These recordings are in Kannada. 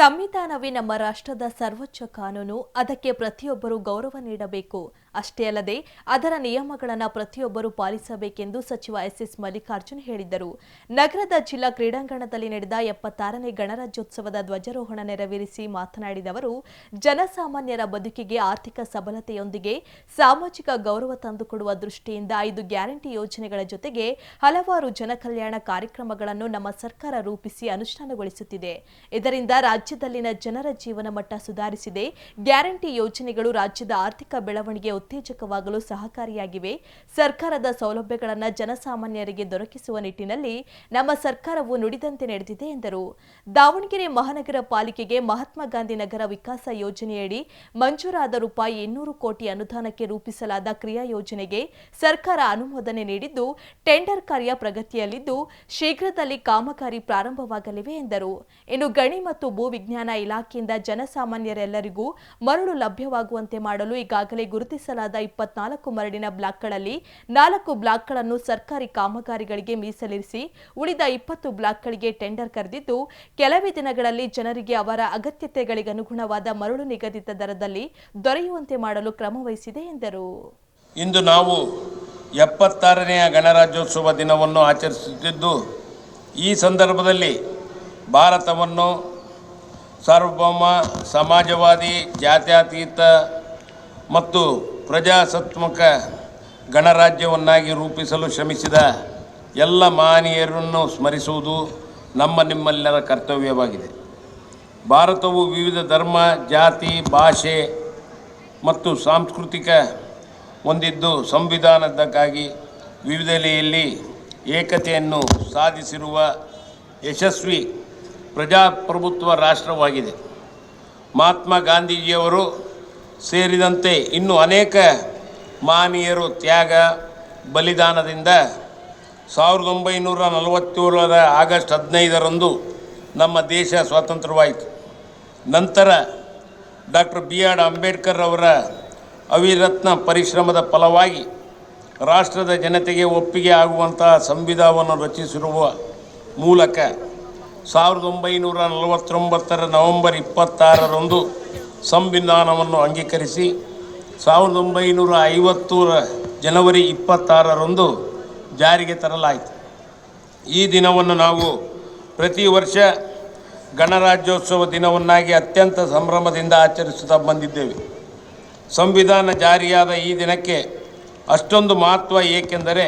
ಸಂವಿಧಾನವೇ ನಮ್ಮ ರಾಷ್ಟ್ರದ ಸರ್ವೋಚ್ಚ ಕಾನೂನು. ಅದಕ್ಕೆ ಪ್ರತಿಯೊಬ್ಬರು ಗೌರವ ನೀಡಬೇಕು. ಅಷ್ಟೇ ಅಲ್ಲದೆ, ಅದರ ನಿಯಮಗಳನ್ನು ಪ್ರತಿಯೊಬ್ಬರು ಪಾಲಿಸಬೇಕೆಂದು ಸಚಿವ ಎಸ್ಎಸ್ ಮಲ್ಲಿಕಾರ್ಜುನ್ ಹೇಳಿದರು ನಗರದ ಜಿಲ್ಲಾ ಕ್ರೀಡಾಂಗಣದಲ್ಲಿ ನಡೆದ ಎಪ್ಪತ್ತಾರನೇ ಗಣರಾಜ್ಯೋತ್ಸವದ ಧ್ವಜಾರೋಹಣ ನೆರವೇರಿಸಿ ಮಾತನಾಡಿದ ಅವರು, ಜನಸಾಮಾನ್ಯರ ಬದುಕಿಗೆ ಆರ್ಥಿಕ ಸಬಲತೆಯೊಂದಿಗೆ ಸಾಮಾಜಿಕ ಗೌರವ ತಂದುಕೊಡುವ ದೃಷ್ಟಿಯಿಂದ ಐದು ಗ್ಯಾರಂಟಿ ಯೋಜನೆಗಳ ಜೊತೆಗೆ ಹಲವಾರು ಜನಕಲ್ಯಾಣ ಕಾರ್ಯಕ್ರಮಗಳನ್ನು ನಮ್ಮ ಸರ್ಕಾರ ರೂಪಿಸಿ ಅನುಷ್ಠಾನಗೊಳಿಸುತ್ತಿದೆ. ಇದರಿಂದ ರಾಜ್ಯದಲ್ಲಿನ ಜನರ ಜೀವನ ಮಟ್ಟ ಸುಧಾರಿಸಿದೆ. ಗ್ಯಾರಂಟಿ ಯೋಜನೆಗಳು ರಾಜ್ಯದ ಆರ್ಥಿಕ ಬೆಳವಣಿಗೆ ಉತ್ತೇಜಕವಾಗಲು ಸಹಕಾರಿಯಾಗಿವೆ. ಸರ್ಕಾರದ ಸೌಲಭ್ಯಗಳನ್ನು ಜನಸಾಮಾನ್ಯರಿಗೆ ದೊರಕಿಸುವ ನಿಟ್ಟಿನಲ್ಲಿ ನಮ್ಮ ಸರ್ಕಾರವು ನುಡಿದಂತೆ ನಡೆದಿದೆ ಎಂದರು. ದಾವಣಗೆರೆ ಮಹಾನಗರ ಪಾಲಿಕೆಗೆ ಮಹಾತ್ಮ ಗಾಂಧಿ ನಗರ ವಿಕಾಸ ಯೋಜನೆಯಡಿ ಮಂಜೂರಾದ ರೂಪಾಯಿ ಇನ್ನೂರು ಕೋಟಿ ಅನುದಾನಕ್ಕೆ ರೂಪಿಸಲಾದ ಕ್ರಿಯಾ ಯೋಜನೆಗೆ ಸರ್ಕಾರ ಅನುಮೋದನೆ ನೀಡಿದ್ದು, ಟೆಂಡರ್ ಕಾರ್ಯ ಪ್ರಗತಿಯಲ್ಲಿದ್ದು, ಶೀಘ್ರದಲ್ಲಿ ಕಾಮಗಾರಿ ಪ್ರಾರಂಭವಾಗಲಿವೆ ಎಂದರು. ಇನ್ನು ಗಣಿ ಮತ್ತು ಭೂ ವಿಜ್ಞಾನ ಇಲಾಖೆಯಿಂದ ಜನಸಾಮಾನ್ಯರೆಲ್ಲರಿಗೂ ಮರಳು ಲಭ್ಯವಾಗುವಂತೆ ಮಾಡಲು ಈಗಾಗಲೇ ಗುರುತಿಸಲಾದ ಇಪ್ಪತ್ನಾಲ್ಕು ಮರಳಿನ ಬ್ಲಾಕ್ಗಳಲ್ಲಿ ನಾಲ್ಕು ಬ್ಲಾಕ್ಗಳನ್ನು ಸರ್ಕಾರಿ ಕಾಮಗಾರಿಗಳಿಗೆ ಮೀಸಲಿರಿಸಿ, ಉಳಿದ ಇಪ್ಪತ್ತು ಬ್ಲಾಕ್ಗಳಿಗೆ ಟೆಂಡರ್ ಕರೆದಿದ್ದು, ಕೆಲವೇ ದಿನಗಳಲ್ಲಿ ಜನರಿಗೆ ಅವರ ಅಗತ್ಯತೆಗಳಿಗನುಗುಣವಾದ ಮರಳು ನಿಗದಿತ ದರದಲ್ಲಿ ದೊರೆಯುವಂತೆ ಮಾಡಲು ಕ್ರಮವಹಿಸಿದೆ ಎಂದರು. ಇಂದು ನಾವು ಎಪ್ಪತ್ತಾರನೆಯ ಗಣರಾಜ್ಯೋತ್ಸವ ದಿನವನ್ನು ಆಚರಿಸುತ್ತಿದ್ದು, ಈ ಸಂದರ್ಭದಲ್ಲಿ ಭಾರತವನ್ನು ಸಾರ್ವಭೌಮ, ಸಮಾಜವಾದಿ, ಜಾತ್ಯತೀತ ಮತ್ತು ಪ್ರಜಾಸತ್ಮಕ ಗಣರಾಜ್ಯವನ್ನಾಗಿ ರೂಪಿಸಲು ಶ್ರಮಿಸಿದ ಎಲ್ಲ ಮಹನೀಯರನ್ನು ಸ್ಮರಿಸುವುದು ನಮ್ಮ ನಿಮ್ಮೆಲ್ಲರ ಕರ್ತವ್ಯವಾಗಿದೆ. ಭಾರತವು ವಿವಿಧ ಧರ್ಮ, ಜಾತಿ, ಭಾಷೆ ಮತ್ತು ಸಾಂಸ್ಕೃತಿಕ ಹೊಂದಿದ್ದು ಸಂವಿಧಾನದಕ್ಕಾಗಿ ವಿವಿಧೆಲೆಯಲ್ಲಿ ಏಕತೆಯನ್ನು ಸಾಧಿಸಿರುವ ಯಶಸ್ವಿ ಪ್ರಜಾಪ್ರಭುತ್ವ ರಾಷ್ಟ್ರವಾಗಿದೆ. ಮಹಾತ್ಮ ಗಾಂಧೀಜಿಯವರು ಸೇರಿದಂತೆ ಇನ್ನು ಅನೇಕ ಮಹನೀಯರು ತ್ಯಾಗ, ಬಲಿದಾನದಿಂದ ಸಾವಿರದ ಒಂಬೈನೂರ ನಲವತ್ತೇಳರ ಆಗಸ್ಟ್ ಹದಿನೈದರಂದು ನಮ್ಮ ದೇಶ ಸ್ವಾತಂತ್ರ್ಯವಾಯಿತು. ನಂತರ ಡಾಕ್ಟರ್ ಬಿ ಆರ್ ಅಂಬೇಡ್ಕರ್ ಅವರ ಅವಿರತ್ನ ಪರಿಶ್ರಮದ ಫಲವಾಗಿ ರಾಷ್ಟ್ರದ ಜನತೆಗೆ ಒಪ್ಪಿಗೆ ಆಗುವಂತಹ ಸಂವಿಧಾನವನ್ನು ರಚಿಸಿರುವ ಮೂಲಕ ಸಾವಿರದ ಒಂಬೈನೂರ ನಲವತ್ತೊಂಬತ್ತರ ನವೆಂಬರ್ ಇಪ್ಪತ್ತಾರರಂದು ಸಂವಿಧಾನವನ್ನು ಅಂಗೀಕರಿಸಿ, ಸಾವಿರದ ಒಂಬೈನೂರ ಐವತ್ತರ ಜನವರಿ ಇಪ್ಪತ್ತಾರರಂದು ಜಾರಿಗೆ ತರಲಾಯಿತು. ಈ ದಿನವನ್ನು ನಾವು ಪ್ರತಿ ವರ್ಷ ಗಣರಾಜ್ಯೋತ್ಸವ ದಿನವನ್ನಾಗಿ ಅತ್ಯಂತ ಸಂಭ್ರಮದಿಂದ ಆಚರಿಸುತ್ತಾ ಬಂದಿದ್ದೇವೆ. ಸಂವಿಧಾನ ಜಾರಿಯಾದ ಈ ದಿನಕ್ಕೆ ಅಷ್ಟೊಂದು ಮಹತ್ವ ಏಕೆಂದರೆ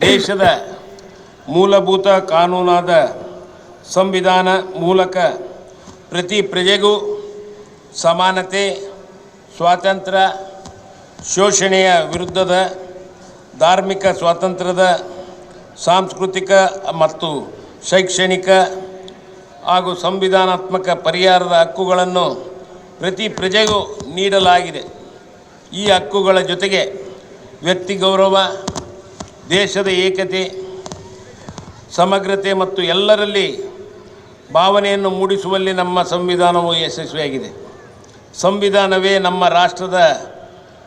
ದೇಶದ ಮೂಲಭೂತ ಕಾನೂನಾದ ಸಂವಿಧಾನ ಮೂಲಕ ಪ್ರತಿ ಪ್ರಜೆಗೂ ಸಮಾನತೆ, ಸ್ವಾತಂತ್ರ್ಯ, ಶೋಷಣೆಯ ವಿರುದ್ಧದ ಧಾರ್ಮಿಕ ಸ್ವಾತಂತ್ರ್ಯದ ಸಾಂಸ್ಕೃತಿಕ ಮತ್ತು ಶೈಕ್ಷಣಿಕ ಹಾಗೂ ಸಂವಿಧಾನಾತ್ಮಕ ಪರಿಹಾರದ ಹಕ್ಕುಗಳನ್ನು ಪ್ರತಿ ಪ್ರಜೆಗೂ ನೀಡಲಾಗಿದೆ. ಈ ಹಕ್ಕುಗಳ ಜೊತೆಗೆ ವ್ಯಕ್ತಿ ಗೌರವ, ದೇಶದ ಏಕತೆ, ಸಮಗ್ರತೆ ಮತ್ತು ಎಲ್ಲರಲ್ಲಿ ಭಾವನೆಯನ್ನು ಮೂಡಿಸುವಲ್ಲಿ ನಮ್ಮ ಸಂವಿಧಾನವು ಯಶಸ್ವಿಯಾಗಿದೆ. ಸಂವಿಧಾನವೇ ನಮ್ಮ ರಾಷ್ಟ್ರದ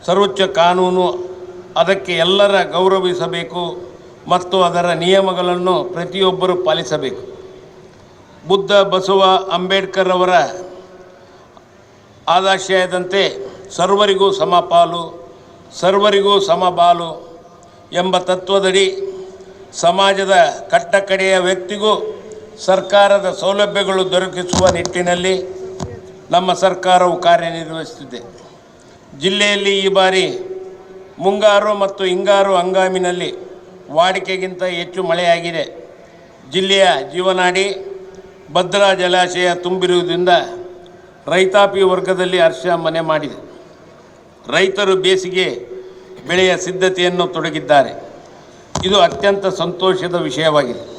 ಸರ್ವೋಚ್ಚ ಕಾನೂನು. ಅದಕ್ಕೆ ಎಲ್ಲರ ಗೌರವಿಸಬೇಕು ಮತ್ತು ಅದರ ನಿಯಮಗಳನ್ನು ಪ್ರತಿಯೊಬ್ಬರು ಪಾಲಿಸಬೇಕು. ಬುದ್ಧ ಬಸವ ಅಂಬೇಡ್ಕರ್ ಅವರ ಆದಾಶಯದಂತೆ ಸರ್ವರಿಗೂ ಸಮಪಾಲು, ಸರ್ವರಿಗೂ ಸಮಬಾಲು ಎಂಬ ತತ್ವದಡಿ ಸಮಾಜದ ಕಟ್ಟಕಡೆಯ ವ್ಯಕ್ತಿಗೂ ಸರ್ಕಾರದ ಸೌಲಭ್ಯಗಳು ದೊರಕಿಸುವ ನಿಟ್ಟಿನಲ್ಲಿ ನಮ್ಮ ಸರ್ಕಾರವು ಕಾರ್ಯನಿರ್ವಹಿಸುತ್ತಿದೆ. ಜಿಲ್ಲೆಯಲ್ಲಿ ಈ ಬಾರಿ ಮುಂಗಾರು ಮತ್ತು ಹಿಂಗಾರು ಹಂಗಾಮಿನಲ್ಲಿ ವಾಡಿಕೆಗಿಂತ ಹೆಚ್ಚು ಮಳೆಯಾಗಿದೆ. ಜಿಲ್ಲೆಯ ಜೀವನಾಡಿ, ಭದ್ರಾ ಜಲಾಶಯ ತುಂಬಿರುವುದರಿಂದ ರೈತಾಪಿ ವರ್ಗದಲ್ಲಿ ಹರ್ಷ ಮನೆ ಮಾಡಿದೆ. ರೈತರು ಬೇಸಿಗೆ ಬೆಳೆಯ ಸಿದ್ಧತೆಯನ್ನು ತೊಡಗಿದ್ದಾರೆ. ಇದು ಅತ್ಯಂತ ಸಂತೋಷದ ವಿಷಯವಾಗಿದೆ.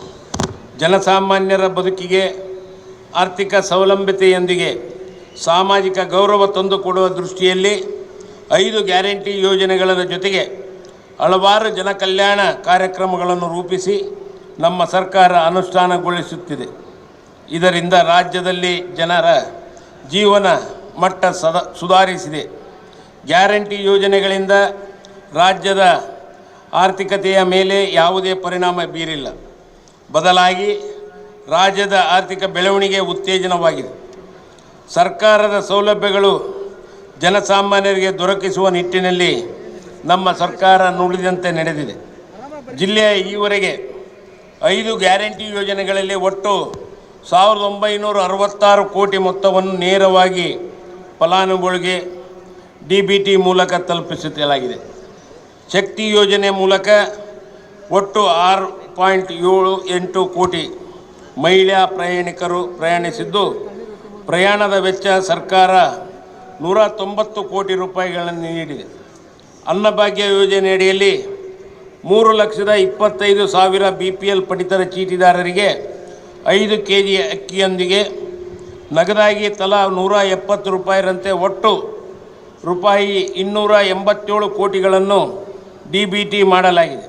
ಜನಸಾಮಾನ್ಯರ ಬದುಕಿಗೆ ಆರ್ಥಿಕ ಸ್ವಾವಲಂಬಿತೆಯೊಂದಿಗೆ ಸಾಮಾಜಿಕ ಗೌರವ ತಂದುಕೊಡುವ ದೃಷ್ಟಿಯಲ್ಲಿ ಐದು ಗ್ಯಾರಂಟಿ ಯೋಜನೆಗಳ ಜೊತೆಗೆ ಹಲವಾರು ಜನಕಲ್ಯಾಣ ಕಾರ್ಯಕ್ರಮಗಳನ್ನು ರೂಪಿಸಿ ನಮ್ಮ ಸರ್ಕಾರ ಅನುಷ್ಠಾನಗೊಳಿಸುತ್ತಿದೆ. ಇದರಿಂದ ರಾಜ್ಯದಲ್ಲಿ ಜನರ ಜೀವನ ಮಟ್ಟ ಸದ, ಸುಧಾರಿಸಿದೆ. ಗ್ಯಾರಂಟಿ ಯೋಜನೆಗಳಿಂದ ರಾಜ್ಯದ ಆರ್ಥಿಕತೆಯ ಮೇಲೆ ಯಾವುದೇ ಪರಿಣಾಮ ಬೀರಿಲ್ಲ. ಬದಲಾಗಿ ರಾಜ್ಯದ ಆರ್ಥಿಕ ಬೆಳವಣಿಗೆ ಉತ್ತೇಜನವಾಗಿದೆ. ಸರ್ಕಾರದ ಸೌಲಭ್ಯಗಳು ಜನಸಾಮಾನ್ಯರಿಗೆ ದೊರಕಿಸುವ ನಿಟ್ಟಿನಲ್ಲಿ ನಮ್ಮ ಸರ್ಕಾರ ನುಡಿದಂತೆ ನಡೆದಿದೆ. ಜಿಲ್ಲೆಯ ಈವರೆಗೆ ಐದು ಗ್ಯಾರಂಟಿ ಯೋಜನೆಗಳಲ್ಲಿ ಒಟ್ಟು ಸಾವಿರದ ಒಂಬೈನೂರ ಅರವತ್ತಾರು ಕೋಟಿ ಮೊತ್ತವನ್ನು ನೇರವಾಗಿ ಫಲಾನುಭವಿಗೆ ಡಿ ಬಿ ಟಿ ಮೂಲಕ ತಲುಪಿಸಲಾಗಿದೆ. ಶಕ್ತಿ ಯೋಜನೆ ಮೂಲಕ ಒಟ್ಟು ಆರು ಪಾಯಿಂಟ್ ಏಳು ಎಂಟು ಕೋಟಿ ಮಹಿಳಾ ಪ್ರಯಾಣಿಕರು ಪ್ರಯಾಣಿಸಿದ್ದು, ಪ್ರಯಾಣದ ವೆಚ್ಚ ಸರ್ಕಾರ ನೂರ ತೊಂಬತ್ತು ಕೋಟಿ ರೂಪಾಯಿಗಳನ್ನು ನೀಡಿದೆ. ಅನ್ನಭಾಗ್ಯ ಯೋಜನೆಯಡಿಯಲ್ಲಿ ಮೂರು ಲಕ್ಷದ ಇಪ್ಪತ್ತೈದು ಸಾವಿರ ಬಿ ಪಿ ಎಲ್ ಪಡಿತರ ಚೀಟಿದಾರರಿಗೆ ಐದು ಕೆ ಜಿ ಅಕ್ಕಿಯೊಂದಿಗೆ ನಗದಾಗಿ ತಲಾ ನೂರ ಎಪ್ಪತ್ತು ರೂಪಾಯಿರಂತೆ ಒಟ್ಟು ರೂಪಾಯಿ ಇನ್ನೂರ ಎಂಬತ್ತೇಳು ಕೋಟಿಗಳನ್ನು ಡಿ ಬಿ ಟಿ ಮಾಡಲಾಗಿದೆ.